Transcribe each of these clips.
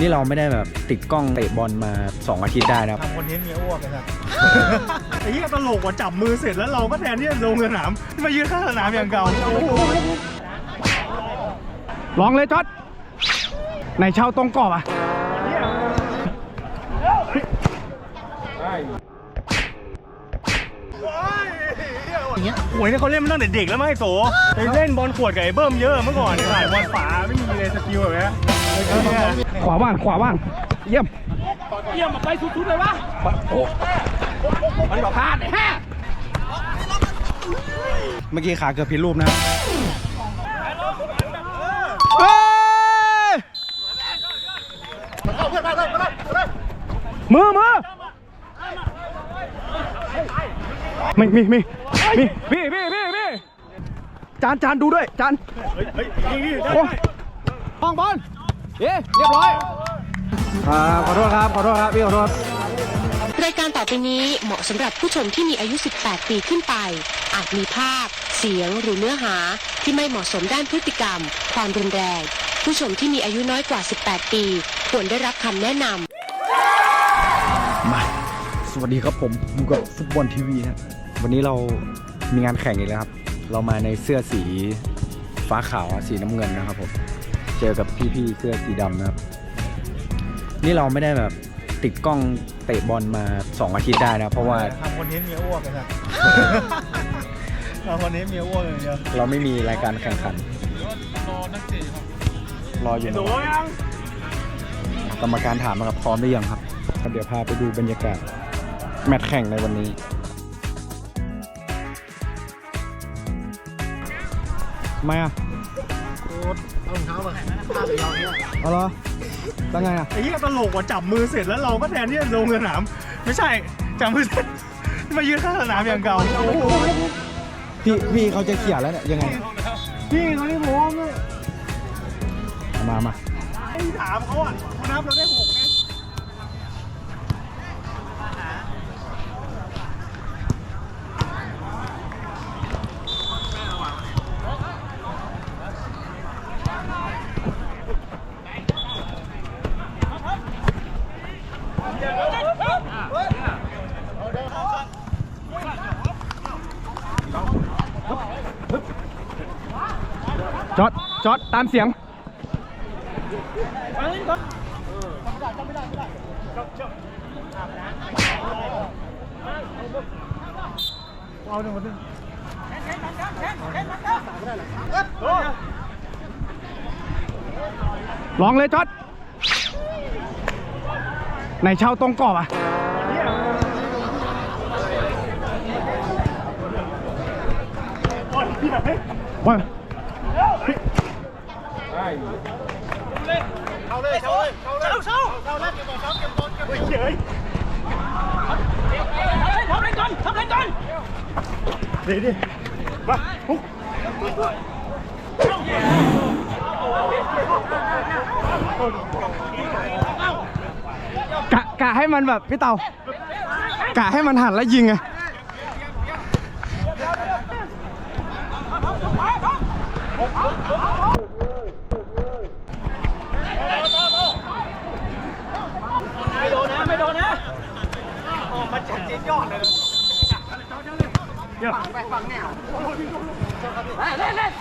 นี่เราไม่ได้แบบติดกล้องเตะบอลมา 2 อาทิตย์ได้นะครับ ทำคอนเทนต์เมียอ้วกเลยครับไอ้เหี้ยตลกกว่าจับมือเสร็จแล้วเราก็แทนที่จะลงสนามมายืนข้างสนามอย่างเก่าโอ้โหลองเลยจอดไหนเช่าตรงกรอบอะหวยเนี่ยเขาเล่นมาตั้งแต่เด็กแล้วมั้งไอ้โสไปเล่นบอลขวดกับไอ้เบิ้มเยอะเมื่อก่อนถ่ายบอลฝาไม่มีเลยสกิลแบบนี้ ขวาว่างขวาว่างเยี่ยมเยี่ยมไปสุดๆเลยวะมันบอกพลาดไอ้ห่าเมื่อกี้ขาเกือบผิดรูปนะครับเฮ้ยมือมือมีมีมีมีพี่พี่พี่พี่จานจานดูด้วยจานเฮ้ยนี่นี่โอ้ห้องบอล เอ๊ะเรียบร้อยครับขอโทษครับ ขอโทษครับพี่ขอโทษรายการต่อไปนี้เหมาะสำหรับผู้ชมที่มีอายุ 18 ปีขึ้นไป อาจมีภาพ เสียงหรือเนื้อหาที่ไม่เหมาะสมด้านพฤติกรรม ความรุนแรง ผู้ชมที่มีอายุน้อยกว่า 18 ปี ควรได้รับคำแนะนำ มาสวัสดีครับผมอยู่กับฟุตบอลทีวีนะวันนี้เรามีงานแข่งอีกแล้วครับ เรามาในเสื้อสีฟ้าขาวอะสีน้ำเงินนะครับผม เจอกับพี่ๆเสื้อสีดำนะครับ นี่เราไม่ได้แบบติดกล้องเตะบอลมา 2 อาทิตย์ได้นะ เพราะว่าทำคอนเทนต์เมียอ้วกเลยครับทำคอนเทนต์เมียอ้วกอย่างเดียวเราไม่มีรายการแข่งขัน รออยู่โสนะยังกรรมการถามมากับพร้อมหรือยังครับ เดี๋ยวพาไปดูบรรยากาศแมตช์แข่งในวันนี้ทำไมอะ เอาเหรอแล้วไงอะไอ้เหี้ยตลกกว่าจับมือเสร็จแล้วเราก็แทนที่จะลงสนาม ไม่ใช่จับมือเสร็จมายืนข้างสนามอย่างเก่าโอ้โหพี่พี่เขาจะเขี่ยแล้วเนี่ยยังไงพี่เขาที่ผมเลยมามาไอ้ถามเขาอะเขานับเราได้หก ไงจอดตามเสียงเอาหนึ่งคนหนึ่งลองเลยจอดไหนเช่าตรงกรอบอะ ว่าเอาเลยเช่าเลยเช่าเลยเช่าเช่าแล้วเก็บบอลเช่าเก็บบอลเก็บบอลเฮ้ยทำเล่นก่อนทำเล่นก่อนดีดิมาปุ๊บกะกะให้มันแบบพี่เตากะให้มันหันแล้วยิงไง ไม่โดนนะไม่โดนนะออกมาจากเจ็ดยอดเลยเดี๋ยวไปฟังแนวเล่นเล่น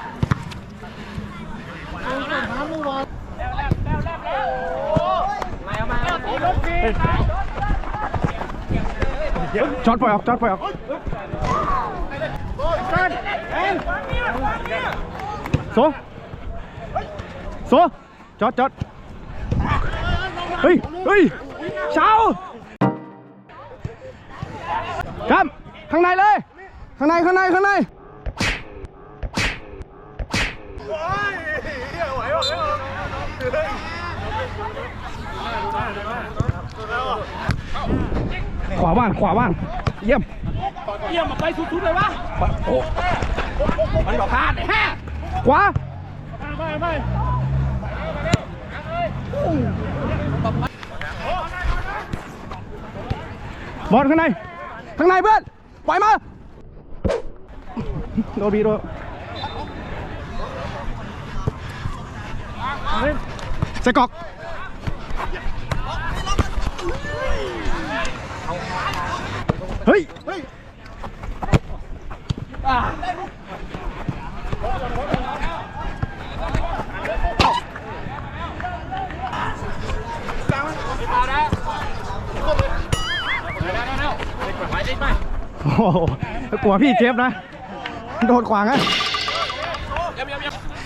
จ อดปล่อยออกจอดปล่อยออกโซโซจอดจอดเฮ้ยเฮ้ยเช้าครับข้างในเลย ข้างในข้างในข้างใน ขวาว่างขวาว่างเยี่ยมเยี่ยมไปสุดๆเลยวะมันบอกพลาดไอ้ห่าขวาไปไปบอลข้างใน ข้างในเพื่อน ปล่อยมา โดนบีโดนใส่กรอกเฮ้ยโอ้โหกลัวพี่เจ็บนะ โดนขวางอะ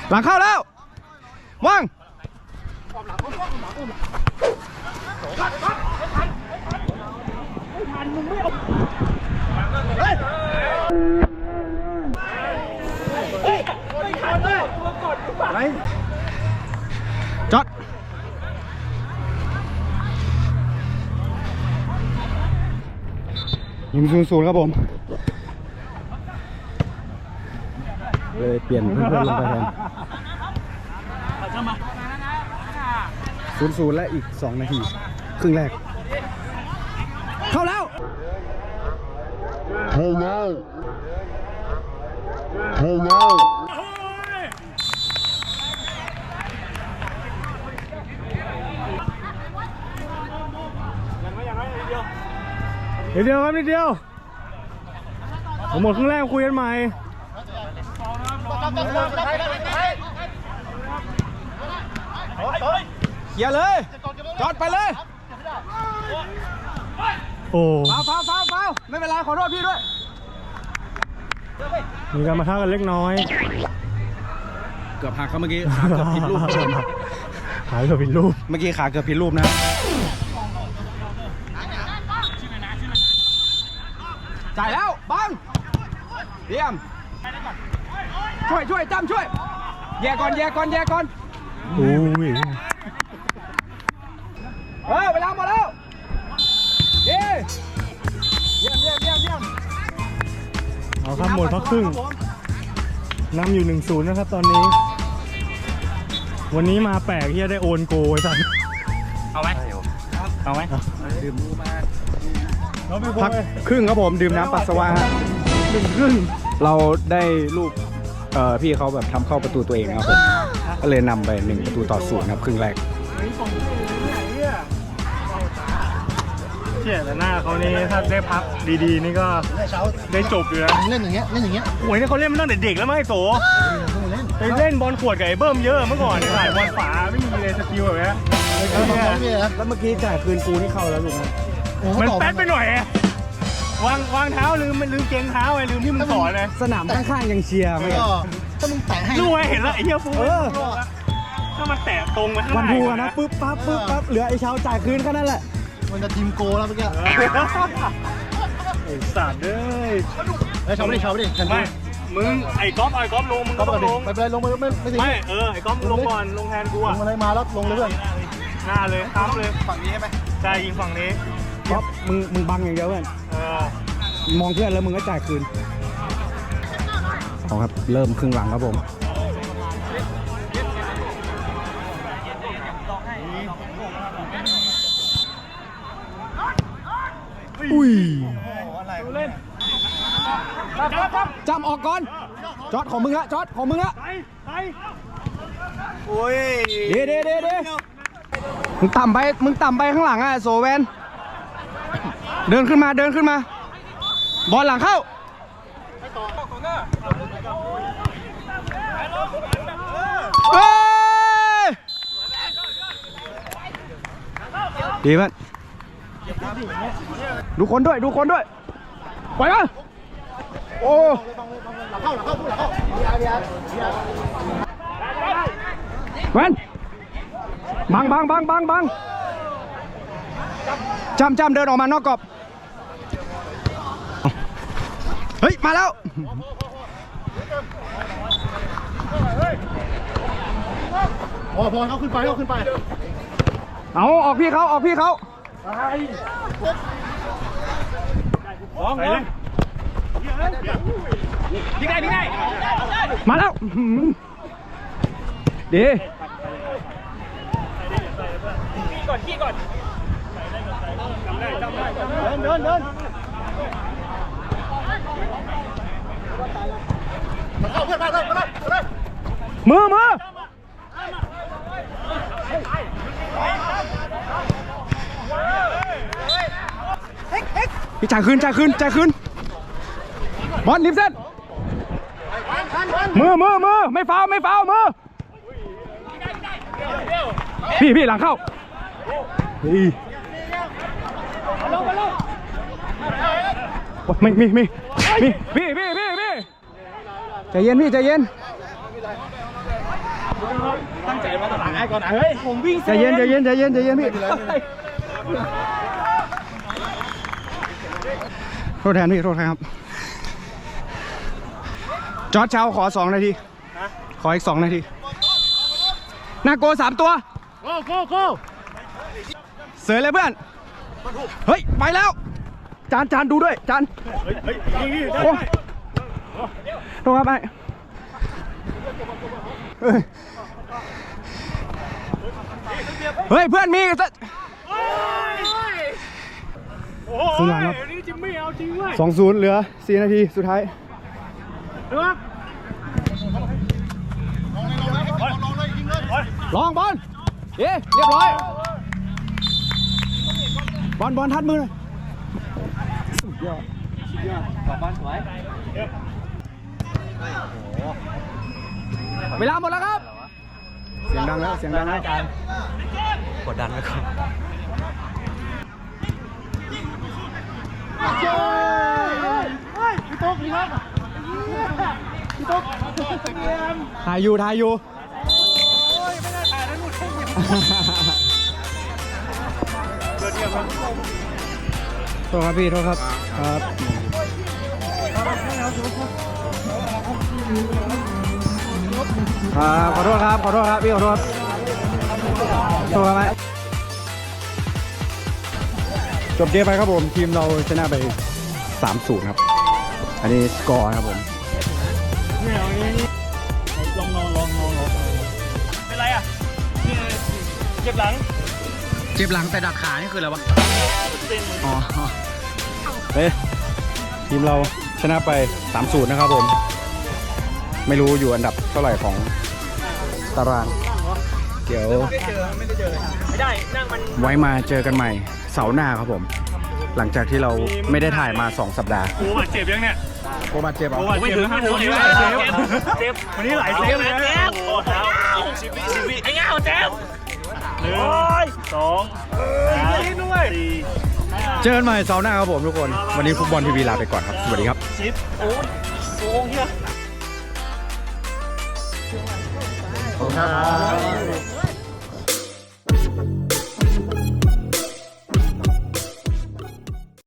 หลังเข้าแล้วว่าง จอดยิงศูนย์ศูนย์ครับผมเลยเปลี่ยนเพื่อนๆลงไปแทนศูนย์ศูนย์และอีก 2 นาที ครึ่งแรก เข้าแล้ว Hello. Hello. นิดเดียวครับนิดเดียวผมหมดครึ่งแรกคุยกันใหม่เคลียร์เลย จอดไปเลย โอ้ฟาฟาฟาวฟา ไม่เป็นไรขอโทษพี่ด้วยมีการมาท้ากันเล็กน้อยเกือบหักครับเมื่อกี้ขาเกือบผิดรูปหายกับผิดรูปเมื่อกี้ขาเกือบผิดรูปนะจ่ายแล้วบังเยี่ยมช่วยช่วยจำช่วยแย่ก่อนแย่ก่อนแย่ก่อนอุ้ยเออเวลาหมดแล้วเย้ เยี่ยมเยี่ยมเยี่ยมเยี่ยมเอาครับหมดพักครึ่งนำอยู่1นศูนย์นะครับตอนนี้ วันนี้มาแปลกที่จะได้โอนโกไว้สันเอาไหมเอาไหมพักครึ่งครับผมดื่มน้ำปัสสาวะฮะหนึ่งครึ่งเราได้ลูกเอ่อพี่เขาแบบทำเข้าประตูตัวเองนะครับผมก็เลยนำไปหนึ่งประตูต่อศูนย์ครับครึ่งแรก เชี่ยแต่หน้าเขานี่ถ้าได้พักดีๆ นี่ก็ได้จบอยู่นะเล่นอย่างเงี้ยเล่นอย่างเงี้ยโอ้ยนี่เขาเล่นมาตั้งแต่เด็กแล้วไอ้โสไปเล่นบอลขวดกับไอ้เบิ้มเยอะเมื่อก่อนเนี่ยบอลฝาไม่มีเลยสกิลแบบนี้แล้วเมื่อกี้จ่ายคืนกูนี่เข้าแล้วลูกนะโอ้โหมันแป๊ดไปหน่อยวางวางเท้าลืมลืมเกงเท้าไอ้ลืมที่มึงสอนเลยสนามข้างๆยังเชียร์เอไม่อถ้ามึงแตะให้รู้ไหมเห็นแล้วไอ้เหี้ยฟูถ้ามันแตะตรงไปข้างวันในพูกันนะปึ๊บปั๊บปึ๊บปั๊บเหลือไอ้เช้าจ่ายคืนแค่นั้นแหละ มันจะทีมโกแล้วเมื่อกี้ไอ้สัตว์เอ้ยไอ้ชาวไม่ได้ชาวไม่ได้ฉันไม่ มึงไอ้ก๊อฟเอาไอ้ก๊อฟลง มึงก็ก็ปต้กองติลง ไปไปลงไปไม่ไม่สิไม่ เออ ไอ้ก๊อฟมึงลงก่อน ลงแทนกูลอะ งอะไรมาแล้วลงเลยเพื่อนหน้าเลยค้ำเลย ฝั่งนี้ใช่ไหมใช่ยิงฝั่งนี้ ก๊อฟมึงมึงบังอย่างเดียวเพื่อนเออ มองเพื่อนแล้วมึงก็จ่ายคืนเอาครับ เริ่มครึ่งหลังครับผม อุ้ยจำออกก่อน จอดของมึงละจอดของมึงละไปไปเดี๋ยวเดี๋ยวเดี๋ยวเดี๋ยวมึงต่ำไป มึงต่ำไปข้างหลังอะโซเวน เดินขึ้นมา เดินขึ้นมา บอลหลังเข้าเฮ้ยดีมั้ย ดูคนด้วย ดูคนด้วยปล่อยมาโอ้เข้าหลังเข้าพูดหลังเข้าแวนบังบังบังบังบังจำจำเดินออกมานอกกรอบ เฮ้ย มาแล้ว พอพอเขาขึ้นไปเขาขึ้นไป เอาออกพี่เขาออกพี่เขา ไปเลยยิงได้ยิงได้มาแล้วอื้อหือดีก่อนขี้ก่อนเดินเดินเดินเข้าเพื่อนมาเลยมาเลยมาเลยมือมือ พี่จ่ายคืนจ่ายคืนจ่ายคืนบอลริมเส้นมือมือมือไม่ฟาวล์ไม่ฟาวล์มือพี่พี่หลังเข้าเฮ้ยโอ๊ยไม่มีมีมีพี่พี่พี่พี่ใจเย็นพี่ใจเย็นตั้งใจมาตลาดไอ้ก่อนนะเฮ้ยผมวิ่งใจเย็นใจเย็นใจเย็นใจเย็นพี่ โทษแทนพี่โทษแทนครับ จอร์ดเช้าขอสองนาที ขออีกสองนาทีหนาโกสามตัว โก้โก้โก้เสยเลยเพื่อน เฮ้ย ไปแล้ว จานจานดูด้วย จานเฮ้ยเฮ้ยยิงดิได้โอ้โทษครับไอ้เฮ้ยเฮ้ยเพื่อนมีสักโอ้ครึ่งหลังครับยนี่ จิมมี่เอาจริงด้วยสองศูนย์เหลือสี่นาทีสุดท้ายเลือกลองบอลเอ๊ะเรียบร้อย บอลบอลทัดมือหน่อยสุดยอดบอลสวยเวลาหมดแล้วครับ เสียงดังแล้ว เสียงดังแล้วกดดันไว้ พี่ตุ๊กพี่คพี่ตุ๊กเตรียมถ่ายอยู่ถ่ายอยู่โอ้ยไม่ได้ถ่ายแล้หมดเลยเดี๋ยวเดี๋ยวครับโทษครับพี่โทษครับครับครับขอโทษครับขอโทษครับพี่ขอโทษโทษครับ จบเกมไปครับผม ทีมเราชนะไป3-0ครับ อันนี้สกอร์ครับผมเนี่ยเองนี้ลองนอนลองนอนลองเป็นไรอะเจ็บหลังเจ็บหลังแต่ดัดขานี่คืออะไรวะอ๋อเฮ้ยทีมเราชนะไป3-0นะครับผม ไม่รู้อยู่อันดับเท่าไหร่ของตาราง เดี๋ยวไม่ได้นั่งมันไว้มาเจอกันใหม่ เสาร์หน้าครับผม หลังจากที่เราไม่ได้ถ่ายมา 2 สัปดาห์โอ้บาดเจ็บยังเนี่ยโคบาดเจ็บเหรโอ้อะบาดเจ็บนะโอ้โหหลายเซฟเจ็บวันนี้หลายเซฟเลยนะโอ้เท้าไอ้เงาแจ๊บหนึ่งสองสามสี่เจอกันใหม่เสาร์หน้าครับผมทุกคน วันนี้ฟุตบอลทีวีลาไปก่อนครับ สวัสดีครับ สิบโอ้ยโอ้ยเฮียครับ